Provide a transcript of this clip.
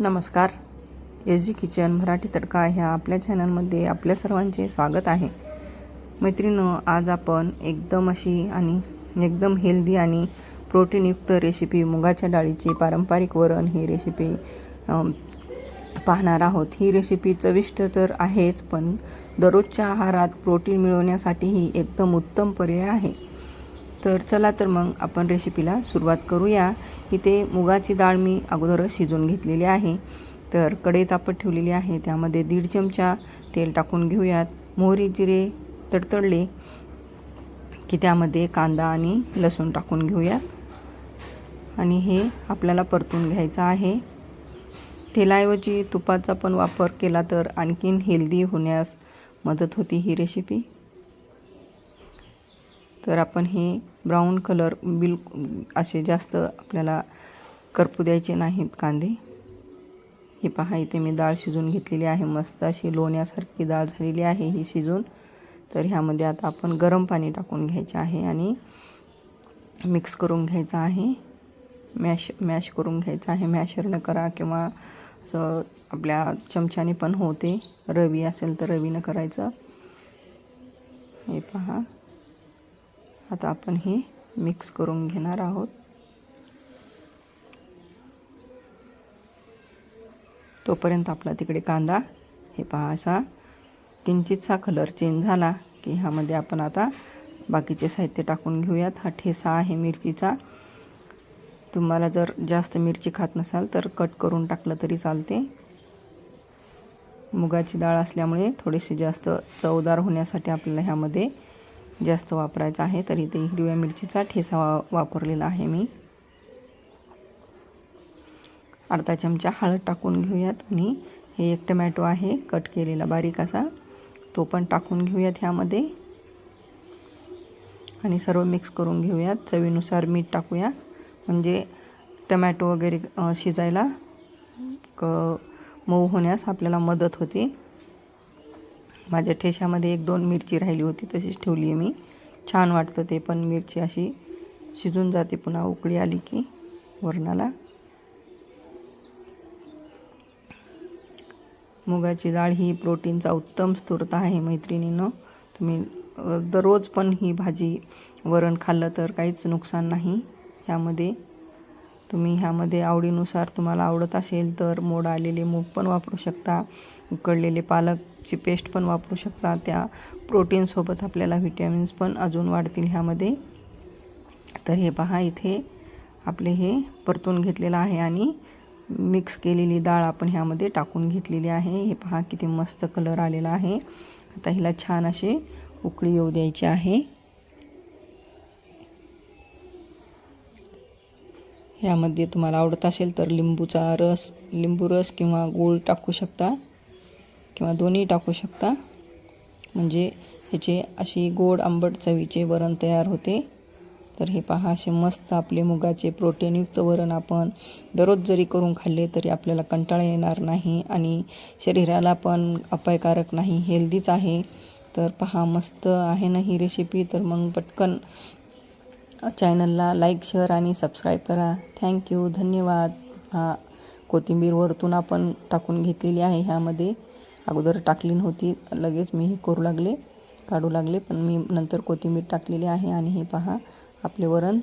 नमस्कार. S G kitchen Marathi तडका ह्या आपल्या चॅनलमध्ये आपल्या सर्वांचे स्वागत आहे. मैत्रिणं आज आपण एकदम अशी आणि एकदम हेल्दी आणि प्रोटीनयुक्त रेसिपी मुगाच्या डाळीची पारंपरिक वरण ही रेसिपी पाहणार आहोत. ही रेसिपी चविष्ट तर आहेच पण दररोजच्या आहारात प्रोटीन मिळवण्यासाठी ही एकदम उत्तम पर्याय आहे. तर चला तर मग आपण रेसिपीला सुरुवात करूया. इथे मुगाची डाळ मी अगोदरच शिजवून घेतलेली आहे. तर कढई तापत ठेवलेली आहे. त्यामध्ये दीड चमचा तेल टाकून घेऊयात. मोहरी जिरे तडतडले की त्यामध्ये कांदा आणि लसूण टाकून घेऊयात. आणि हे आपल्याला परतून घ्यायचं आहे. तेलाऐवजी तुपाचा पण वापर केला तर आणखीन हेल्दी होण्यास मदत होती ही रेसिपी तर आपण हे ब्राऊन कलर बिल असे जास्त आपल्याला करपू द्यायचे नाहीत कांदे. हे पहा इथे मी डाळ शिजून घेतलेली आहे. मस्त अशी लोण्यासारखी डाळ झालेली आहे ही शिजून. तर ह्यामध्ये आता आपण गरम पाणी टाकून घ्यायचे आहे आणि मिक्स करून घ्यायचं आहे. मॅश मॅश करून घ्यायचं आहे. मॅशरनं करा किंवा असं आपल्या चमच्याने पण होते. रवी असेल तर रवीनं करायचं. हे पहा. आता आपण हे मिक्स करून घेणार आहोत. तोपर्यंत आपला तिकडे कांदा हे पहा असा किंचितसा कलर चेंज झाला की ह्यामध्ये आपण आता बाकीचे साहित्य टाकून घेऊयात. हा ठेसा आहे मिरचीचा. तुम्हाला जर जास्त मिरची खात नसाल तर कट करून टाकलं तरी चालते. मुगाची डाळ असल्यामुळे थोडीशी जास्त चवदार होण्यासाठी आपल्याला ह्यामध्ये जास्त वापरायचा आहे तर इथे हिरव्या मिरचीचा ठेसा वा वापरलेला आहे मी. अर्धा चमचा हळद टाकून घेऊयात आणि हे एक टमॅटो आहे कट केलेला बारीक असा. तो पण टाकून घेऊयात ह्यामध्ये. आणि सर्व मिक्स करून घेऊयात. चवीनुसार मीठ टाकूया. म्हणजे टमॅटो वगैरे शिजायला क मऊ होण्यास आपल्याला मदत होते. माझ्या ठेशामध्ये एक दोन मिरची राहिली होती तशीच ठेवली आहे मी. छान वाटतं ते पण मिरची अशी शिजून जाते पुन्हा उकळी आली की वरणाला. मुगाची डाळ ही प्रोटीनचा उत्तम स्रोत आहे मैत्रिणीनं. तुम्ही दररोज पण ही भाजी वरण खाल्लं तर काहीच नुकसान नाही. ह्यामध्ये तुम्ही ह्यामध्ये आवडीनुसार तुम्हाला आवडत असेल तर मोड आलेले मूग पण वापरू शकता उकडलेले पालकची पेस्ट पण वापरू शकता त्या प्रोटीनसोबत आपल्याला व्हिटॅमिन्स पण अजून वाढतील ह्यामध्ये. तर हे पहा इथे आपले हे परतून घेतलेलं आहे आणि मिक्स केलेली डाळ आपण ह्यामध्ये टाकून घेतलेली आहे. हे पहा किती मस्त कलर आलेला आहे. आता हिला छान असे उकळी येऊ द्यायची आहे. ह्यामध्ये तुम्हाला आवडत असेल तर लिंबूचा रस लिंबू रस किंवा गूळ टाकू शकता किंवा दोन्ही टाकू शकता. म्हणजे ह्याचे अशी गोड आंबट चवीचे वरण तयार होते. तर हे पहा असे मस्त आपले मुगाचे प्रोटीनयुक्त वरण आपण दररोज जरी करून खाल्ले तरी आपल्याला कंटाळा येणार नाही आणि शरीराला पण अपायकारक नाही हेल्दीच आहे. तर पहा मस्त आहे ना ही रेसिपी तर मग पटकन चॅनलला लाईक शेअर आणि सबस्क्राईब करा. थँक्यू धन्यवाद. हा कोथिंबीर वरतून आपण टाकून घेतलेली आहे. ह्यामध्ये अगोदर टाकली नव्हती. लगेच मी हे करू लागले काढू लागले पण मी नंतर कोथिंबीर टाकलेली आहे. आणि हे पहा आपले वरण.